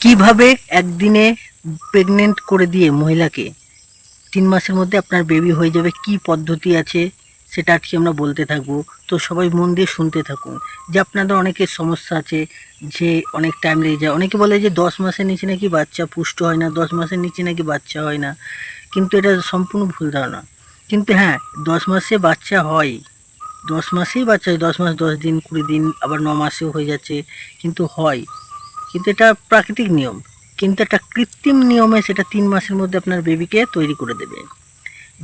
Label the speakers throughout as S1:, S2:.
S1: কীভাবে একদিনে প্রেগনেন্ট করে দিয়ে মহিলাকে তিন মাসের মধ্যে আপনার বেবি হয়ে যাবে, কি পদ্ধতি আছে, সেটা আজকে আমরা বলতে থাকব। তো সবাই মন দিয়ে শুনতে থাকুন। যে আপনাদের অনেকের সমস্যা আছে, যে অনেক টাইম লেগে যায়। অনেকে বলে যে দশ মাসের নিচে নাকি বাচ্চা পুষ্ট হয় না, দশ মাসের নিচে নাকি বাচ্চা হয় না। কিন্তু এটা সম্পূর্ণ ভুল ধারণা। কিন্তু হ্যাঁ দশ মাসে বাচ্চা হয়। দশ মাসেই বাচ্চা হয়। দশ মাস, দশ দিন, কুড়ি দিন, আবার ন মাসেও হয়ে যাচ্ছে। কিন্তু হয়। কিন্তু এটা প্রাকৃতিক নিয়ম। কিন্তু একটা কৃত্রিম নিয়মে সেটা তিন মাসের মধ্যে আপনার বেবিকে তৈরি করে দেবে।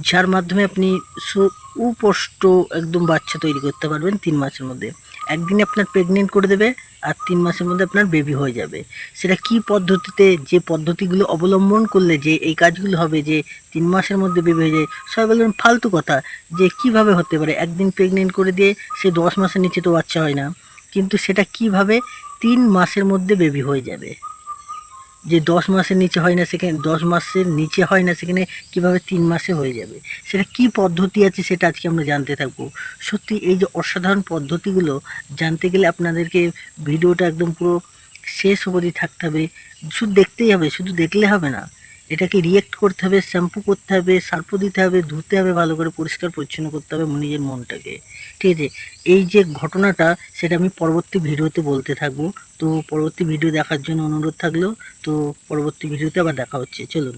S1: যার মাধ্যমে আপনি সুপুষ্ট একদম বাচ্চা তৈরি করতে পারবেন তিন মাসের মধ্যে। একদিনে আপনার প্রেগনেন্ট করে দেবে আর তিন মাসের মধ্যে আপনার বেবি হয়ে যাবে। সেটা কি পদ্ধতিতে, যে পদ্ধতিগুলো অবলম্বন করলে যে এই কাজগুলো হবে, যে তিন মাসের মধ্যে বেবি হয়ে যায়, সবাই বলবেন, ফালতু কথা। যে কীভাবে হতে পারে? একদিন প্রেগনেন্ট করে দিয়ে সে দশ মাসের নিচে তো বাচ্চা হয় না। কিন্তু সেটা কীভাবে তিন মাসের মধ্যে বেবি হয়ে যাবে। যে দশ মাসের নিচে হয় না সেখানে, দশ মাসের নিচে হয় না সেখানে কীভাবে তিন মাসে হয়ে যাবে? সেটা কি পদ্ধতি আছে সেটা আজকে আমরা জানতে থাকব। সত্যি এই যে অসাধারণ পদ্ধতিগুলো জানতে গেলে আপনাদেরকে ভিডিওটা একদম পুরো শেষ অবধি থাকতে হবে। শুধু দেখতেই হবে, শুধু দেখলে হবে না। এটাকে রিয়েক্ট করতে হবে শ্যাম্পু করতে হবে সার্পো দিতে হবে, ধুতে হবে, ভালো করে পরিষ্কার পরিচ্ছন্ন করতে হবে নিজের মনটাকে। ঠিক আছে? এই যে ঘটনাটা, সেটা আমি পরবর্তী ভিডিওতে বলতে থাকব। তো পরবর্তী ভিডিও দেখার জন্য অনুরোধ থাকল তো পরবর্তী ভিডিওতে আবার দেখা হচ্ছে। চলুন।